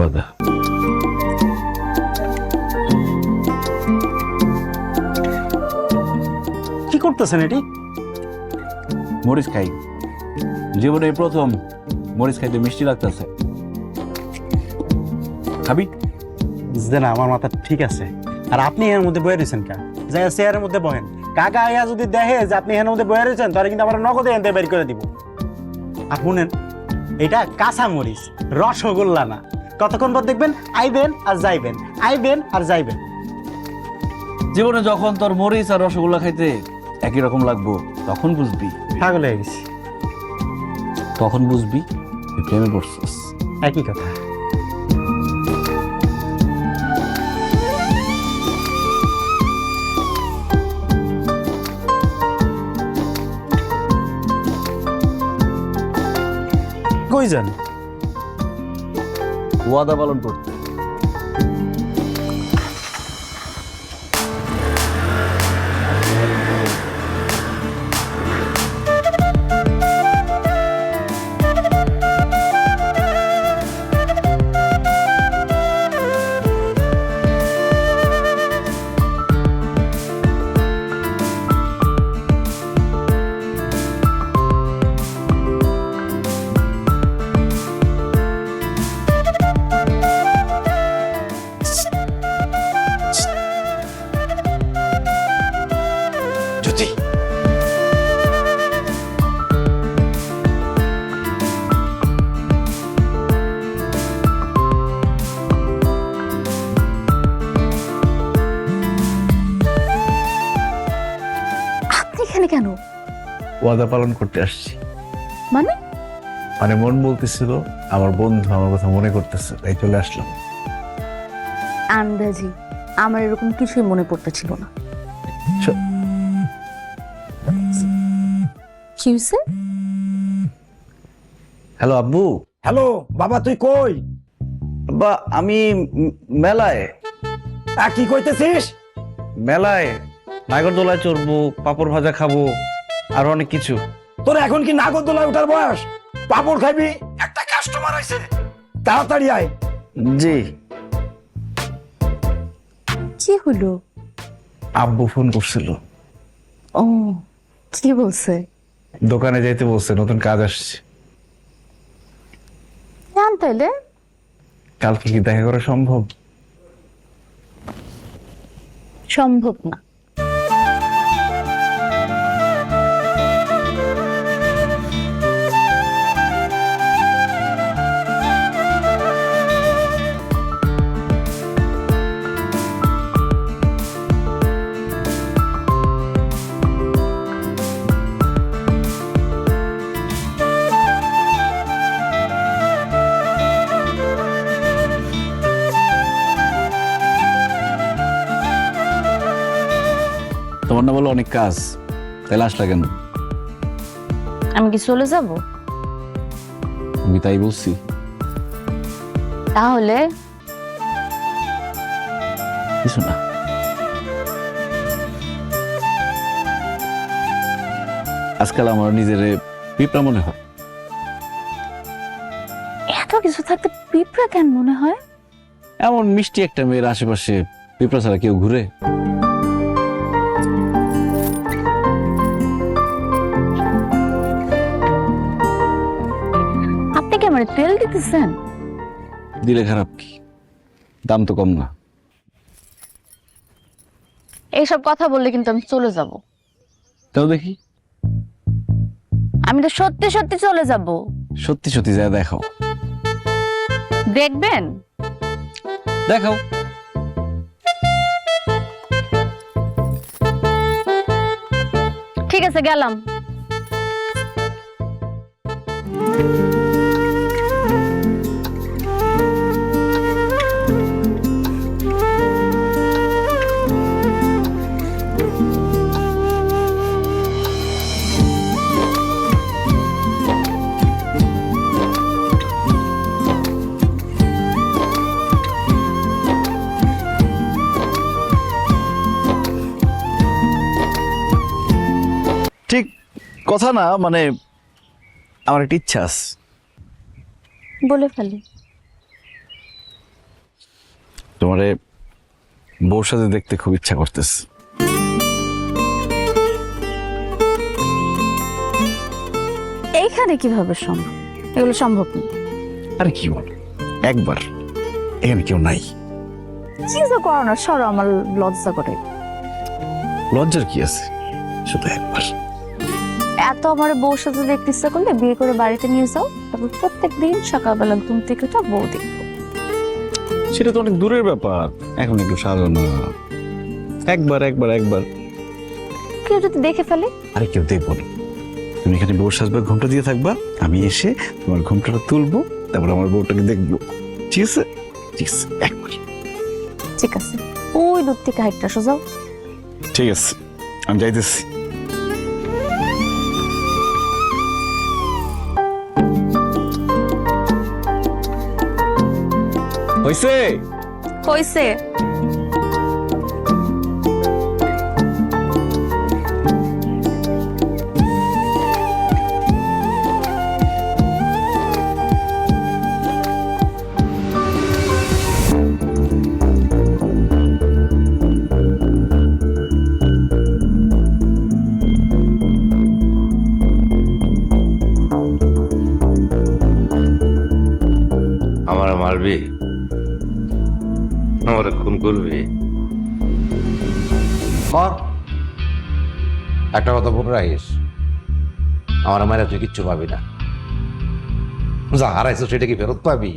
ওয়াদা কি করতেছেন এটি? মরিচ খাই। জীবনে এই প্রথম মরিচ খাইতে মিষ্টি লাগতেছে। খাবি? বুঝলেন আমার মাথা ঠিক আছে। আর আপনি এর মধ্যে বয়ে রয়েছেন কা? যাই চেয়ারের মধ্যে বহেন। কাকা আইয়া যদি দেখে যে আপনি এর মধ্যে বয়ে রয়েছেন তাহলে কিন্তু আমার নগদে এনতে বের করে দিব। আর শুনেন এটা কাঁচা মরিচ রসগোল্লা না। কতক্ষণ পর দেখবেন? আইবেন আর যাইবেন। আইবেন আর যাইবেন। জীবনে যখন তোর মরিচ আর রসগোল্লা খাইতে একই রকম লাগবো তখন বুঝবি। পাগল হয়ে গেছি। তখন বুঝবি তুই প্রেমে পড়ছিস। একই কথা। কই যান? ওয়াদা পালন করতে। কেন? ওয়াদা পালন করতে আসছি। মানে? মানে মন বলতেছিল আমার বন্ধু আমার কথা মনে করতেছে তাই চলে আসলাম। আন্দাজি আমার এরকম কিছুই মনে পড়তেছিল না। চ- হ্যালো আব্বু। হ্যালো বাবা তুই কই? বা আমি মেলায়। আ, কি কইতেছিস? মেলায় নাগরদোলায় চড়বো পাপড় ভাজা খাব আর অনেক কিছু। তোর এখন কি নাগরদোলায় ওঠার বয়স? পাপড় খাবি একটা কাস্টমার আইছে। তাড়াতাড়ি আয়। জি। কি হলো? আব্বু ফোন করছিল। ও কি বলছে? দোকানে যাইতে বলছে নতুন কাজ আসছে। জান তাইলে? কালকে কি দেখা করা সম্ভব? সম্ভব না। তোমার না বলো অনেক কাজ। তাহলে আসলা কেন? আমি কি চলে যাব? আমি তাই বলছি। তাহলে? কিছু না। আজকাল আমার নিজের পিঁপড়া মনে হয়। এত কিছু থাকতে পিঁপড়া কেন মনে হয়? এমন মিষ্টি একটা মেয়ের আশেপাশে পিঁপড়া ছাড়া কেউ ঘুরে? আমার তেল দিতেছেন? দিলে খারাপ কি? দাম তো কম না। এইসব কথা বললে কিন্তু আমি চলে যাব। তাও দেখি। আমি তো সত্যি সত্যি চলে যাব। সত্যি সত্যি যা দেখাও। দেখবেন? দেখাও। ঠিক আছে গেলাম। ঠিক কথা না মানে আমার একটা ইচ্ছা আছে। বলে ফেলি। তোমারে বউর সাথে দেখতে খুব ইচ্ছা করতেছে। এইখানে কীভাবে সম্ভব? এগুলো সম্ভব না। আরে কি বল? একবার। এখানে কেউ নাই। কি যে করো না সরো আমার লজ্জা করে। লজ্জার কি আছে? শুধু একবার। এত আমার বউর সাথে দেখতে ইচ্ছা করলে বিয়ে করে বাড়িতে নিয়ে যাও। তারপর প্রত্যেক দিন সকালবেলা ঘুম থেকে উঠে বউ দেখব। সেটা তো অনেক দূরের ব্যাপার। এখন একটু সাজো না একবার একবার একবার। কেউ যদি দেখে ফেলে? আরে কেউ দেখব না। তুমি এখানে বউর সাজবে ঘুমটা দিয়ে থাকবা। আমি এসে তোমার ঘুমটাটা তুলবো তারপর আমার বউটাকে দেখব। ঠিক আছে? ঠিক আছে একবার। ঠিক আছে। ওই দূর থেকে হাইটটা সোজাও। ঠিক আছে আমি যাইতেছি। হইছে? হইছে। করবি। কর একটা কথা বলে রাখিস। আমার মায়েরা তুই কিচ্ছু পাবি না। যা হারাইছো সেটা কি ফেরত পাবি?